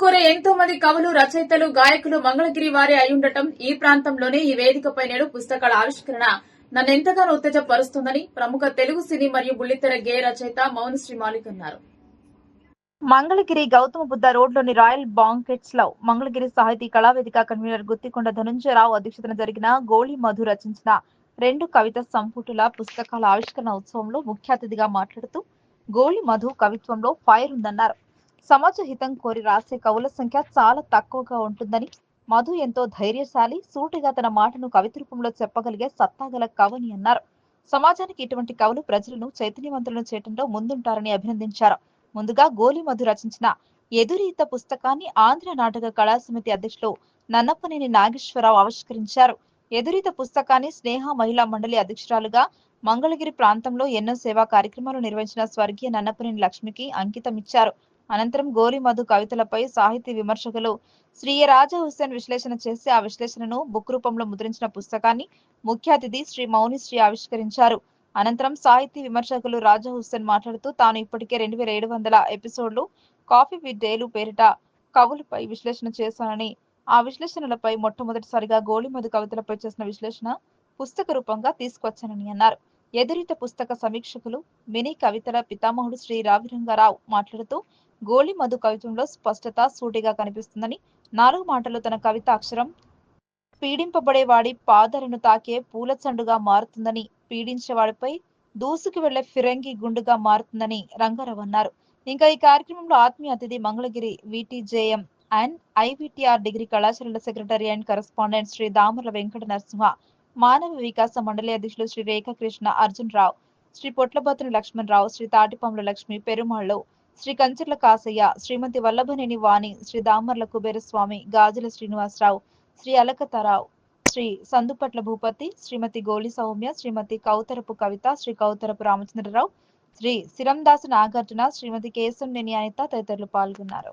కోరే ఎంతో మంది కవులు రచయితలు గాయకులు మంగళగిరి వారే అయి ఉండటం ఈ ప్రాంతంలోనే ఈ వేదికపై నేడు పుస్తకాల ఆవిష్కరణ నన్ను ఎంతగానో ఉత్తేజపరుస్తుందని ప్రముఖ తెలుగు సినీ మరియు బుల్లితెర గేయ రచయిత మౌనశ్రీ మాలిక్ అన్నారు. మంగళగిరి గౌతమ బుద్ధ రోడ్లోని రాయల్ బాంకెట్స్లో మంగళగిరి సాహితీ కళావేదిక కన్వీనర్ గుత్తికొండ ధనుంజయరావు అధ్యక్షతన జరిగిన గోళి మధు రచించిన రెండు కవిత సంపుటుల పుస్తకాల ఆవిష్కరణ ఉత్సవంలో ముఖ్య అతిథిగా మాట్లాడుతూ గోళి మధు కవిత్వంలో ఫైర్ ఉందన్నారు. సమాజ హితం కోరి రాసే కవుల సంఖ్య చాలా తక్కువగా ఉంటుందని మధు ఎంతో ధైర్యశాలి సూటిగా తన మాటను కవిత రూపంలో చెప్పగలిగే సత్తాగల కవని అన్నారు. సమాజానికి ఇటువంటి కవులు ప్రజలను చైతన్యవంతులను చేయడంలో ముందుంటారని అభినందించారు. ముందుగా గోలి మధు రచించిన ఎదురీత పుస్తకాన్ని ఆంధ్ర నాటక కళా సమితి అధ్యక్షులు నన్నప్పనేని నాగేశ్వరరావు ఆవిష్కరించారు. ఎదురీత పుస్తకాన్ని స్నేహ మహిళా మండలి అధ్యక్షురాలుగా మంగళగిరి ప్రాంతంలో ఎన్నో సేవా కార్యక్రమాలు నిర్వహించిన స్వర్గీయ నన్నపనేని లక్ష్మికి అంకితం ఇచ్చారు అనంతరం గోలి మధు కవితలపై సాహితీ విమర్శకులు శ్రీ రాజా హుస్సేన్ విశ్లేషణ చేసి ఆ విశ్లేషణను బుక్ రూపంలో ముద్రించిన పుస్తకాన్ని ముఖ్య అతిథి శ్రీ మౌనిశ్రీ ఆవిష్కరించారు. అనంతరం సాహితీ విమర్శకులు రాజా హుస్సేన్ మాట్లాడుతూ తాను ఇప్పటికే రెండు వేల ఏడు వందల ఎపిసోడ్లు కాఫీ విత్ డేలు పేరిట కవులపై విశ్లేషణ చేశానని ఆ విశ్లేషణలపై మొట్టమొదటిసారిగా గోళిమధు కవితలపై చేసిన విశ్లేషణ పుస్తక రూపంగా తీసుకొచ్చానని అన్నారు. ఎదురిత పుస్తక సమీక్షకులు మినీ కవితల పితామహుడు శ్రీ రావిరంగారావు మాట్లాడుతూ గోళి మధు కవిత్వంలో స్పష్టత సూటిగా కనిపిస్తుందని నాలుగు మాటలు తన కవిత అక్షరం పీడింపబడేవాడి పాదలను తాకే పూల చండుగా మారుతుందని పీడించేవాడిపై దూసుకు వెళ్ళే ఫిరంగి గుండుగా మారుతుందని రంగారావు అన్నారు. ఇంకా ఈ కార్యక్రమంలో ఆత్మీయ అతిథి Mangalagiri VTJM and IVTR degree కళాశాలల secretary and correspondent Shri Damarla Venkata Narasimha మానవ వికాస మండలి అధ్యక్షులు శ్రీ రేఖకృష్ణ అర్జున్ రావు శ్రీ పొట్లబతుని లక్ష్మణ్ రావు శ్రీ తాటిపాముల లక్ష్మి పెరుమాళ్ళు శ్రీ కంచర్ల కాసయ్య శ్రీమతి వల్లభనేని వాణి శ్రీ దామర్ల కుబేరస్వామి గాజుల శ్రీనివాసరావు శ్రీ అలకతరావు శ్రీ సందుపట్ల భూపతి శ్రీమతి గోలి సౌమ్య శ్రీమతి కౌతరపు కవిత శ్రీ కౌతరపు రామచంద్రరావు శ్రీ సిరందాసు నాగార్జున శ్రీమతి కేశం నేని అనిత తదితరులు పాల్గొన్నారు.